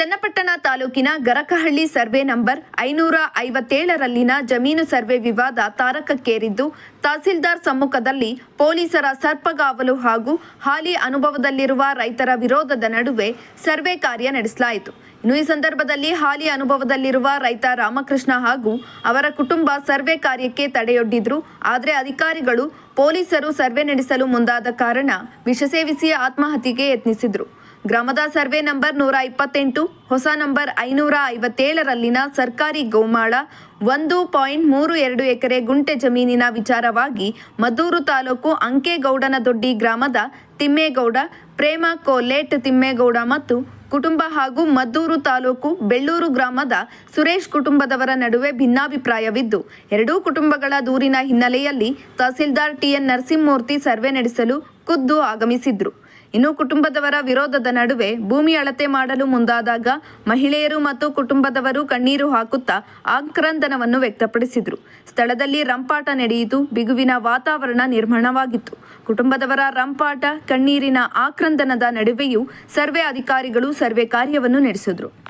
ಚನ್ನಪಟ್ಟಣ ತಾಲೂಕಿನ ಗರಕಹಳ್ಳಿ survey number ಐನೂರ ಐವತ್ತೇಳರಲ್ಲಿನ ಜಮೀನು ಸರ್ವೆ ವಿವಾದ ತಾರಕಕ್ಕೇರಿದ್ದು, ತಹಸೀಲ್ದಾರ್ ಸಮ್ಮುಖದಲ್ಲಿ ಪೊಲೀಸರ ಸರ್ಪಗಾವಲು ಹಾಗೂ ಹಾಲಿ ಅನುಭವದಲ್ಲಿರುವ ರೈತರ ವಿರೋಧದ ನಡುವೆ ಸರ್ವೆ ಕಾರ್ಯ ನಡೆಸಲಾಯಿತು. ಇನ್ನು ಈ ಸಂದರ್ಭದಲ್ಲಿ ಹಾಲಿ ಅನುಭವದಲ್ಲಿರುವ ರೈತ ರಾಮಕೃಷ್ಣ ಹಾಗೂ ಅವರ ಕುಟುಂಬ ಸರ್ವೆ ಕಾರ್ಯಕ್ಕೆ ತಡೆಯೊಡ್ಡಿದ್ರು. ಆದರೆ ಅಧಿಕಾರಿಗಳು ಪೊಲೀಸರು ಸರ್ವೆ ನಡೆಸಲು ಮುಂದಾದ ಕಾರಣ ವಿಷ ಸೇವಿಸಿ ಆತ್ಮಹತ್ಯೆಗೆ ಯತ್ನಿಸಿದ್ರು. ಗ್ರಾಮದ ಸರ್ವೆ ನಂಬರ್ ನೂರ ಇಪ್ಪತ್ತೆಂಟು, ಹೊಸ ನಂಬರ್ ಐನೂರ ಐವತ್ತೇಳರಲ್ಲಿನ ಸರ್ಕಾರಿ ಗೋಮಾಳ ಒಂದು ಪಾಯಿಂಟ್ ಮೂರು ಎರಡು ಎಕರೆ ಗುಂಟೆ ಜಮೀನಿನ ವಿಚಾರವಾಗಿ ಮದ್ದೂರು ತಾಲೂಕು ಅಂಕೇಗೌಡನದೊಡ್ಡಿ ಗ್ರಾಮದ ತಿಮ್ಮೇಗೌಡ, ಪ್ರೇಮ ಕೋಲೇಟ್ ತಿಮ್ಮೇಗೌಡ ಮತ್ತು ಕುಟುಂಬ ಹಾಗೂ ಮದ್ದೂರು ತಾಲೂಕು ಬೆಳ್ಳೂರು ಗ್ರಾಮದ ಸುರೇಶ್ ಕುಟುಂಬದವರ ನಡುವೆ ಭಿನ್ನಾಭಿಪ್ರಾಯವಿದ್ದು, ಎರಡೂ ಕುಟುಂಬಗಳ ದೂರಿನ ಹಿನ್ನೆಲೆಯಲ್ಲಿ ತಹಸೀಲ್ದಾರ್ ಟಿಎನ್ ನರಸಿಂಹಮೂರ್ತಿ ಸರ್ವೆ ನಡೆಸಲು ಖುದ್ದು ಆಗಮಿಸಿದ್ರು. ಇನ್ನು ಕುಟುಂಬದವರ ವಿರೋಧದ ನಡುವೆ ಭೂಮಿ ಅಳತೆ ಮಾಡಲು ಮುಂದಾದಾಗ ಮಹಿಳೆಯರು ಮತ್ತು ಕುಟುಂಬದವರು ಕಣ್ಣೀರು ಹಾಕುತ್ತಾ ಆಕ್ರಂದನವನ್ನು ವ್ಯಕ್ತಪಡಿಸಿದರು. ಸ್ಥಳದಲ್ಲಿ ರಂಪಾಟ ನಡೆಯಿತು. ಬಿಗುವಿನ ವಾತಾವರಣ ನಿರ್ಮಾಣವಾಗಿತ್ತು. ಕುಟುಂಬದವರ ರಂಪಾಟ, ಕಣ್ಣೀರಿನ ಆಕ್ರಂದನದ ನಡುವೆಯೂ ಸರ್ವೆ ಅಧಿಕಾರಿಗಳು ಸರ್ವೆ ಕಾರ್ಯವನ್ನು ನಡೆಸಿದ್ರು.